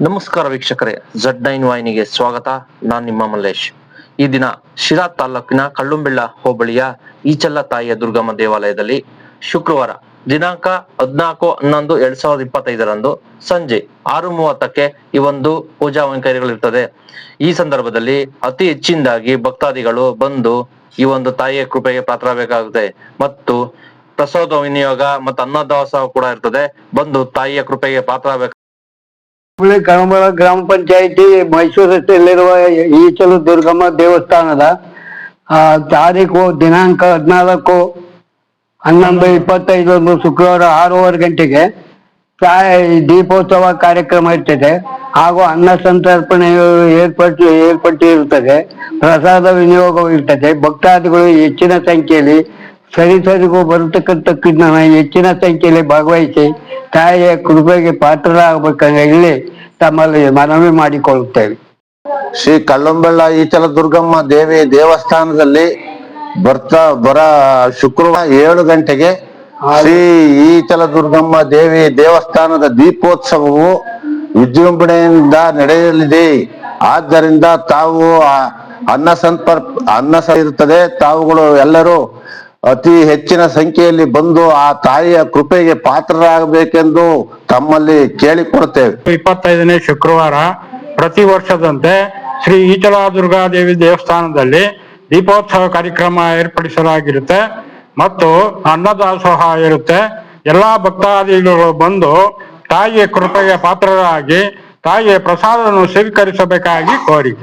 ನಮಸ್ಕಾರ ವೀಕ್ಷಕರೇ Z nine ವಾಹಿನಿಗೆ ಸ್ವಾಗತ. ನಾನ್ ನಿಮ್ಮ ಮಲ್ಲೇಶ್. ಈ ದಿನ ಶಿರಾ ತಾಲೂಕಿನ ಕಳ್ಳುಂಬೆಳ್ಳ ಹೋಬಳಿಯ ಈಚಲ್ಲ ತಾಯಿಯ ದುರ್ಗಮ್ಮ ದೇವಾಲಯದಲ್ಲಿ ಶುಕ್ರವಾರ ದಿನಾಂಕ ಹದಿನಾಲ್ಕು ಹನ್ನೊಂದು ಎರಡ್ ಸಾವಿರದ ಇಪ್ಪತ್ತೈದರಂದು ಸಂಜೆ ಆರು ಮೂವತ್ತಕ್ಕೆ ಈ ಒಂದು ಪೂಜಾ ಕೈಗೊಳ್ಳಿರುತ್ತದೆ ಈ ಸಂದರ್ಭದಲ್ಲಿ ಅತಿ ಹೆಚ್ಚಿನದಾಗಿ ಭಕ್ತಾದಿಗಳು ಬಂದು ಈ ಒಂದು ತಾಯಿಯ ಕೃಪೆಗೆ ಪಾತ್ರರಾಗಬೇಕಾಗುತ್ತೆ. ಮತ್ತು ಪ್ರಸಾದ ವಿನಿಯೋಗ ಮತ್ತು ಅನ್ನದಾಸೋಹ ಕೂಡ ಇರ್ತದೆ. ಬಂದು ತಾಯಿಯ ಕೃಪೆಗೆ ಪಾತ್ರರಾಗಬೇಕು ಹುಬ್ಬಳ್ಳಿ ಕಳಂಬಳ ಗ್ರಾಮ ಪಂಚಾಯಿತಿ ಮೈಸೂರು ರಸ್ತೆಯಲ್ಲಿರುವ ಈಚಲು ದುರ್ಗಮ್ಮ ದೇವಸ್ಥಾನದ ಆ, ತಾರೀಕು ದಿನಾಂಕ ಹದಿನಾಲ್ಕು ಹನ್ನೊಂದು ಇಪ್ಪತ್ತೈದರಂದು ಶುಕ್ರವಾರ ಆರೂವರೆ ಗಂಟೆಗೆ ದೀಪೋತ್ಸವ ಕಾರ್ಯಕ್ರಮ ಇರ್ತದೆ. ಹಾಗೂ ಅನ್ನ ಸಂತರ್ಪಣೆ ಏರ್ಪಟ್ಟು ಏರ್ಪಟ್ಟಿರುತ್ತದೆ. ಪ್ರಸಾದ ವಿನಿಯೋಗವಿರ್ತದೆ ಭಕ್ತಾದಿಗಳು ಹೆಚ್ಚಿನ ಸಂಖ್ಯೆಯಲ್ಲಿ ಸರಿ ಸರಿಗೂ ನಾನು ಹೆಚ್ಚಿನ ಸಂಖ್ಯೆಯಲ್ಲಿ ಭಾಗವಹಿಸಿ ತಾಯಿಯ ಕೃಪೆಗೆ ಪಾತ್ರರಾಗಬೇಕಾಗಲಿ ತಮ್ಮಲ್ಲಿ ಮನವಿ ಮಾಡಿಕೊಳ್ಳುತ್ತೇವೆ. ಶ್ರೀ ಕಲ್ಲಂಬೆಳ್ಳ ಈಚಲ ದುರ್ಗಮ್ಮ ದೇವಿ ದೇವಸ್ಥಾನದಲ್ಲಿ ಬರ್ತಾ ಬರ ಶುಕ್ರವಾರ ಏಳು ಗಂಟೆಗೆ ಶ್ರೀ ಈಚಲ ದುರ್ಗಮ್ಮ ದೇವಿ ದೇವಸ್ಥಾನದ ದೀಪೋತ್ಸವವು ವಿಜೃಂಭಣೆಯಿಂದ ನಡೆಯಲಿದೆ. ಆದ್ದರಿಂದ ತಾವು ಅನ್ನ ಸಂಪರ್ಕ ಅನ್ನ ಇರುತ್ತದೆ. ತಾವುಗಳು ಎಲ್ಲರೂ ಅತಿ ಹೆಚ್ಚಿನ ಸಂಖ್ಯೆಯಲ್ಲಿ ಬಂದು ಆ ತಾಯಿಯ ಕೃಪೆಗೆ ಪಾತ್ರರಾಗಬೇಕೆಂದು ತಮ್ಮಲ್ಲಿ ಕೇಳಿಕೊಡ್ತೇವೆ ಇಪ್ಪತ್ತೈದನೇ ಶುಕ್ರವಾರ ಪ್ರತಿ ವರ್ಷದಂತೆ ಶ್ರೀ ಈಚಲ ದುರ್ಗಾದೇವಿ ದೇವಸ್ಥಾನದಲ್ಲಿ ದೀಪೋತ್ಸವ ಕಾರ್ಯಕ್ರಮ ಏರ್ಪಡಿಸಲಾಗಿರುತ್ತೆ. ಮತ್ತು ಅನ್ನದಾಸೋಹ ಇರುತ್ತೆ. ಎಲ್ಲಾ ಭಕ್ತಾದಿಗಳು ಬಂದು ತಾಯಿಯ ಕೃಪೆಗೆ ಪಾತ್ರರಾಗಿ ತಾಯಿಯ ಪ್ರಸಾದವನ್ನು ಸ್ವೀಕರಿಸಬೇಕಾಗಿ ಕೋರಿಕೆ.